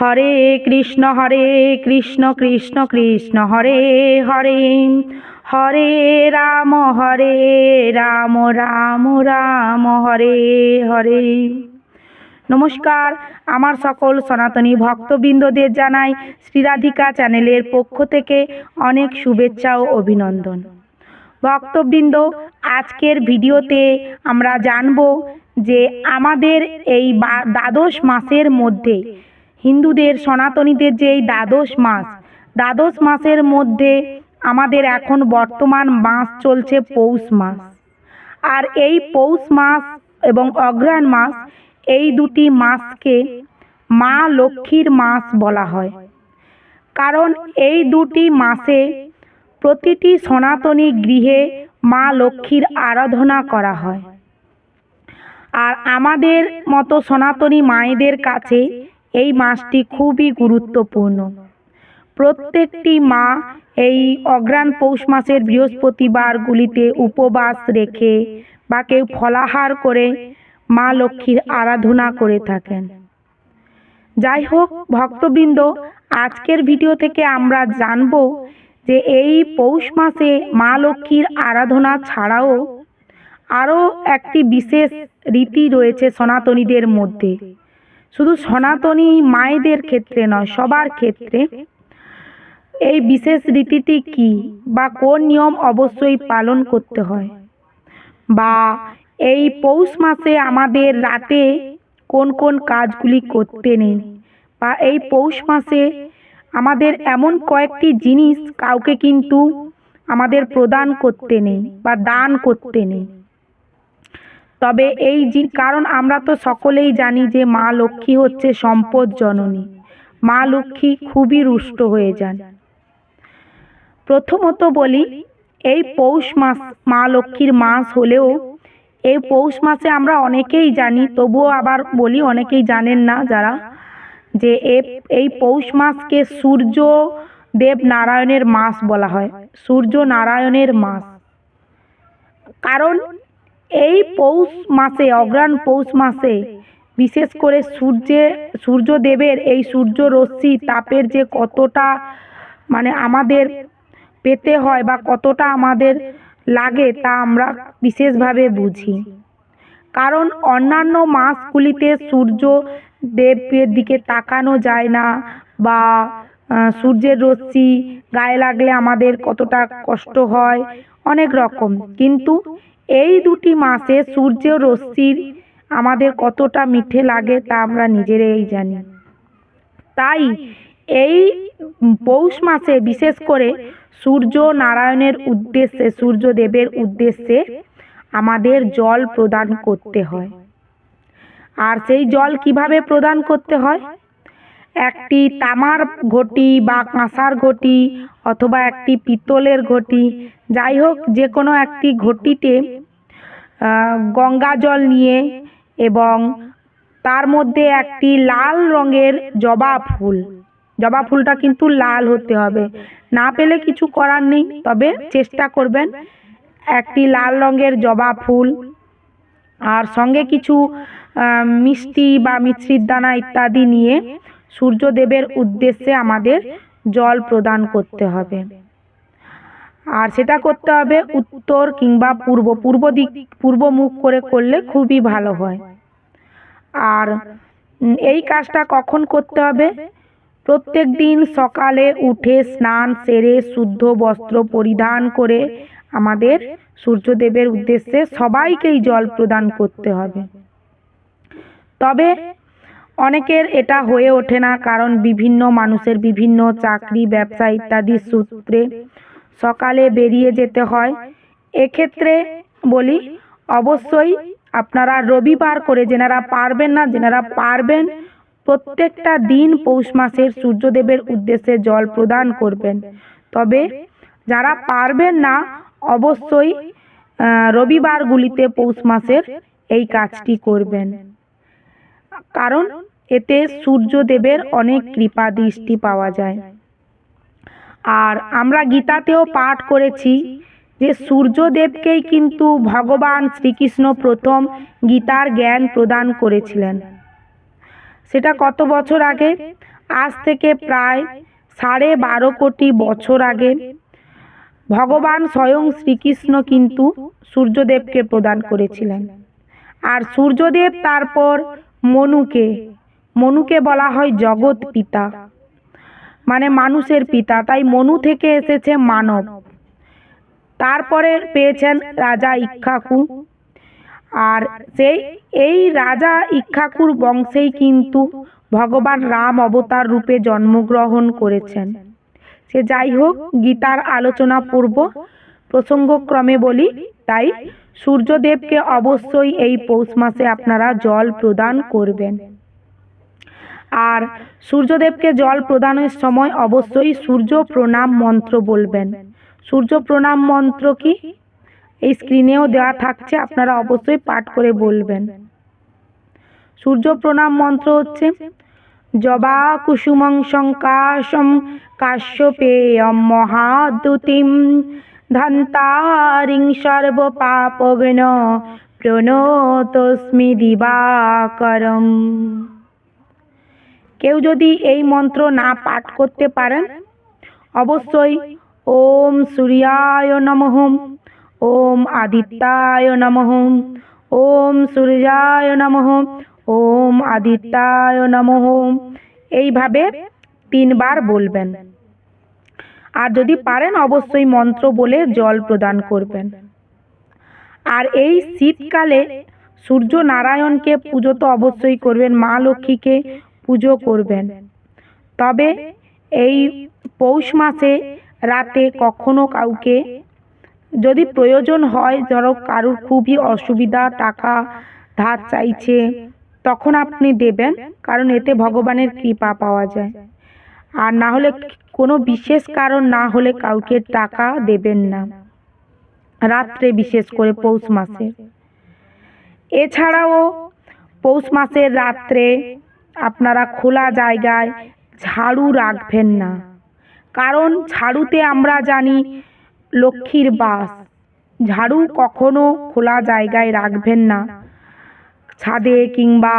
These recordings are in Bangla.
হরে কৃষ্ণ হরে কৃষ্ণ কৃষ্ণ কৃষ্ণ, হরে হরে। হরে রাম হরে রাম রাম রাম, হরে হরে। নমস্কার, আমার সকল সনাতনী ভক্তবৃন্দদের জানাই শ্রীরাধিকা চ্যানেলের পক্ষ থেকে অনেক শুভেচ্ছা ও অভিনন্দন। ভক্তবৃন্দ, আজকের ভিডিওতে আমরা জানব যে আমাদের এই দ্বাদশ মাসের মধ্যে হিন্দুদের সনাতনীদের যে এই দ্বাদশ মাস, দ্বাদশ মাসের মধ্যে আমাদের এখন বর্তমান মাস চলছে পৌষ মাস। আর এই পৌষ মাস এবং অঘ্রাণ মাস এই দুটি মাসকে মা লক্ষ্মীর মাস বলা হয়। কারণ এই দুটি মাসে প্রতিটি সনাতনী গৃহে মা লক্ষ্মীর আরাধনা করা হয়। আর আমাদের মতো সনাতনী মায়েদের কাছে এই মাসটি খুবই গুরুত্বপূর্ণ। প্রত্যেকটি মা এই অগ্রাণ পৌষ মাসের বৃহস্পতিবারগুলিতে উপবাস রেখে বা কেউ ফলাহার করে মা লক্ষ্মীর আরাধনা করে থাকেন। যাই হোক, ভক্তবৃন্দ, আজকের ভিডিও থেকে আমরা জানব যে এই পৌষ মাসে মা লক্ষ্মীর আরাধনা ছাড়াও আরও একটি বিশেষ রীতি রয়েছে সনাতনীদের মধ্যে। শুধু সনাতনী মায়েদের ক্ষেত্রে নয়, সবার ক্ষেত্রে। এই বিশেষ রীতিটি কি বা কোন নিয়ম অবশ্যই পালন করতে হয়? বা এই পৌষ মাসে আমাদের রাতে কোন কোন কাজগুলি করতে নেই? বা এই পৌষ মাসে আমাদের এমন কয়েকটি জিনিস কাউকে কিন্তু আমাদের প্রদান করতে নেই বা দান করতে নেই। তবে এই কারণ আমরা তো সকলেই জানি যে মা লক্ষ্মী হচ্ছে সম্পদ জননী। মা লক্ষ্মী খুবই রুষ্ট হয়ে যান। প্রথমত বলি, এই পৌষ মাস মা লক্ষ্মীর মাস হলেও এই পৌষ মাসে আমরা অনেকেই জানি, তবুও আবার বলি অনেকেই জানেন না যারা, যে এই পৌষ মাসকে সূর্য দেব নারায়ণের মাস বলা হয়। সূর্য নারায়ণের মাস। কারণ এই পৌষ মাসে, অগ্রাণ পৌষ মাসে, বিশেষ করে সূর্যে, সূর্যদেবের এই সূর্য রশ্মি তাপের যে কতটা মানে আমাদের পেতে হয় বা কতটা আমাদের লাগে তা আমরা বিশেষভাবে বুঝি। কারণ অন্যান্য মাসগুলিতে সূর্য দেবের দিকে তাকানো যায় না বা সূর্যের রশ্মি গায়ে লাগলে আমাদের কতটা কষ্ট হয়, অনেক রকম। কিন্তু এই দুটি মাসে সূর্য রশ্মির আমাদের কতটা মিঠে লাগে তা আমরা নিজেরাই জানি। তাই এই পৌষ মাসে বিশেষ করে সূর্য নারায়ণের উদ্দেশ্যে, সূর্যদেবের উদ্দেশ্যে আমাদের জল প্রদান করতে হয়। আর সেই জল কীভাবে প্রদান করতে হয়? একটি তামার ঘটি বা কাঁসার ঘটি অথবা একটি পিতলের ঘটি, যাই হোক যে কোনো একটি ঘটিতে গঙ্গা জল নিয়ে এবং তার মধ্যে একটি লাল রঙের জবা ফুল। জবা ফুলটা কিন্তু লাল হতে হবে। না পেলে কিছু করার নেই, তবে চেষ্টা করবেন একটি লাল রঙের জবা ফুল আর সঙ্গে কিছু মিষ্টি বা মিশ্রির দানা ইত্যাদি নিয়ে সূর্যদেবের উদ্দেশ্যে আমাদের জল প্রদান করতে হবে। আর সেটা করতে হবে উত্তর কিংবা পূর্ব পূর্ব দিক, পূর্ব মুখ করে করলে খুবই ভালো হয়। আর এই কাজটা কখন করতে হবে? প্রত্যেক দিন সকালে উঠে স্নান সেরে শুদ্ধ বস্ত্র পরিধান করে আমাদের সূর্যদেবের উদ্দেশ্যে সবাইকেই জল প্রদান করতে হবে। তবে অনেকের এটা হয়ে ওঠে না, কারণ বিভিন্ন মানুষের বিভিন্ন চাকরি, ব্যবসা ইত্যাদি সূত্রে সকালে বেরিয়ে যেতে হয়। এক্ষেত্রে বলি, অবশ্যই আপনারা রবিবার করে যেনারা পারবেন না, যেনারা পারবেন, প্রত্যেকটা দিন পৌষ মাসের সূর্যদেবের উদ্দেশ্যে জল প্রদান করবেন। তবে যারা পারবেন না, অবশ্যই রবিবারগুলিতে পৌষ মাসের এই কাজটি করবেন। কারণ এতে সূর্যদেবের অনেক কৃপা দৃষ্টি পাওয়া যায়। আর আমরা গীতাতেও পাঠ করেছি যে সূর্যদেবকেই কিন্তু ভগবান শ্রীকৃষ্ণ প্রথম গীতার জ্ঞান প্রদান করেছিলেন। সেটা কত বছর আগে? আজ থেকে প্রায় সাড়ে বারো কোটি বছর আগে ভগবান স্বয়ং শ্রীকৃষ্ণ কিন্তু সূর্যদেবকে প্রদান করেছিলেন। আর সূর্যদেব তারপর মনুকে মনুকে বলা হয় জগৎ পিতা। মানে মানুষের পিতা, তাই মনু থেকে এসেছে মানব। তারপরে পেয়েছেন রাজা ইক্ষাকু। আর সেই, এই রাজা ইক্ষাকুর বংশেই কিন্তু ভগবান রাম অবতার রূপে জন্মগ্রহণ করেছেন। সে যাই হোক, গীতার আলোচনা পূর্ব প্রসঙ্গক্রমে বলি, তাই সূর্যদেবকে অবশ্যই এই পৌষ মাসে আপনারা জল প্রদান করবেন। আর সূর্যদেবকে জল প্রদানের সময় অবশ্যই সূর্য প্রণাম মন্ত্র বলবেন। সূর্য প্রণাম মন্ত্র কি? এই স্ক্রিনেও দেওয়া থাকছে, আপনারা অবশ্যই পাঠ করে বলবেন। সূর্য প্রণাম মন্ত্র হচ্ছে, জবা কুসুমং শঙ্কাশম কাশ্যপেয়ম মহাদুতিম ধন্তারিং সর্ব পাপগ্ন প্রণতস্মি দিবাকরম। কেউ যদি এই মন্ত্র না পাঠ করতে পারেন, অবশ্যই ওম সূর্যায় নমঃ, ওম আদিত্যায় নমঃ, ওম সূর্যায় নমঃ, ওম আদিত্যায় নমঃ। এইভাবে তিনবার বলবেন। আর যদি পারেন, অবশ্যই মন্ত্র বলে জল প্রদান করবেন। আর এই শীতকালে সূর্য নারায়ণকে পুজো তো অবশ্যই করবেন, মা লক্ষ্মীকে পুজো করবেন। তবে এই পৌষ মাসে রাতে কখনো কাউকে যদি প্রয়োজন হয়, ধরো কারোর খুবই অসুবিধা, টাকা ধার চাইছে, তখন আপনি দেবেন, কারণ এতে ভগবানের কৃপা পাওয়া যায়। আর না হলে কোনো বিশেষ কারণ না হলে কাউকে টাকা দেবেন না। রাত্রে বিশেষ করে পৌষ মাসে। এছাড়াও পৌষ মাসের রাত্রে আপনারা খোলা জায়গায় ঝাড়ু রাখবেন না। কারণ ঝাড়ুতে আমরা জানি লক্ষ্মীর বাস। ঝাড়ু কখনো খোলা জায়গায় রাখবেন না। ছাদে কিংবা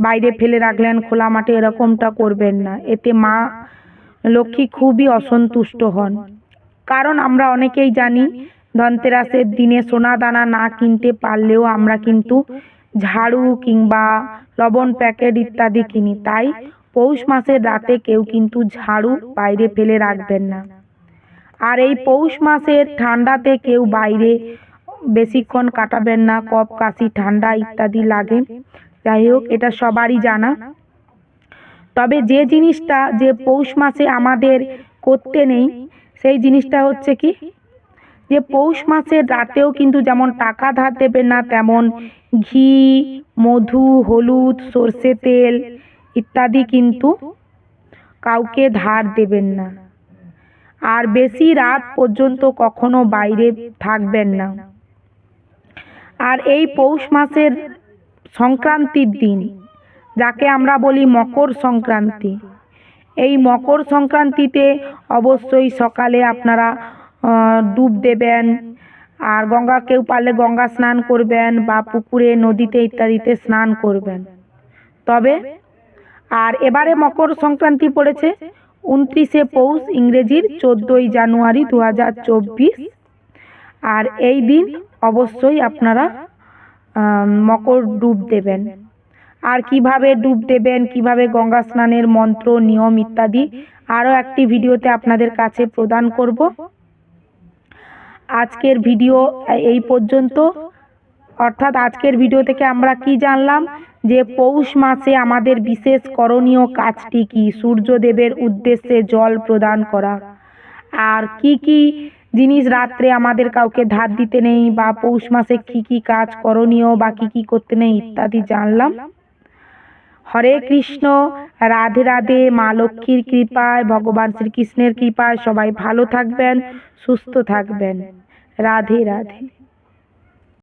বাইরে ফেলে রাখলেন খোলা মাঠে এরকমটা করবেন না। এতে মা লক্ষ্মী খুবই অসন্তুষ্ট হন। কারণ আমরা অনেকেই জানি ধনতেরাসের দিনে সোনা দানা না কিনতে পারলেও আমরা কিন্তু ঝাড়ু কিংবা লবণ প্যাকেট ইত্যাদি কিনি। তাই পৌষ মাসের রাতে কেউ কিন্তু ঝাড়ু বাইরে ফেলে রাখবেন না। আর এই পৌষ মাসের ঠান্ডাতে কেউ বাইরে বেশিক্ষণ কাটাবেন না, কফ, কাশি, ঠান্ডা ইত্যাদি লাগে। যাই হোক, এটা সবারই জানা। তবে যে জিনিসটা যে পৌষ মাসে আমাদের করতে নেই, সেই জিনিসটা হচ্ছে কি? যে পৌষ মাসের রাতেও কিন্তু যেমন টাকা ধার দেবেন না, তেমন ঘি, মধু, হলুদ, সর্ষে তেল ইত্যাদি কিন্তু কাউকে ধার দেবেন না। আর বেশি রাত পর্যন্ত কখনো বাইরে থাকবেন না। আর এই পৌষ মাসের সংক্রান্তির দিন, যাকে আমরা বলি মকর সংক্রান্তি, এই মকর সংক্রান্তিতে অবশ্যই সকালে আপনারা ডুব দেবেন। আর গঙ্গা কেউ পারলে গঙ্গা স্নান করবেন বা পুকুরে, নদীতে ইত্যাদিতে স্নান করবেন। তবে, আর এবারে মকর সংক্রান্তি পড়েছে, উনত্রিশে পৌষ ইংরেজির চোদ্দোই জানুয়ারি দু হাজার চব্বিশ। আর এই দিন অবশ্যই আপনারা মকর ডুব দেবেন। আর কীভাবে ডুব দেবেন, কীভাবে গঙ্গা স্নানের মন্ত্র, নিয়ম ইত্যাদি আরও একটি ভিডিওতে আপনাদের কাছে প্রদান করব। আজকের ভিডিও এই পর্যন্ত। অর্থাৎ আজকের ভিডিও থেকে আমরা কি জানলাম? যে পৌষ মাসে আমাদের বিশেষ করণীয় কাজটি কি? সূর্যদেবের উদ্দেশ্যে জল প্রদান করা। আর কি কি জিনিস রাত্রে আমাদের কাউকে ধার দিতে নেই বা পৌষ মাসে কি কি কাজ করণীয় বা কি কি করতে নেই ইত্যাদি জানলাম। হরে কৃষ্ণ, রাধে রাধে, মা লক্ষ্মীর কৃপায়, ভগবান শ্রীকৃষ্ণের কৃপায় সবাই ভালো থাকবেন, সুস্থ থাকবেন। রাধে রাধে।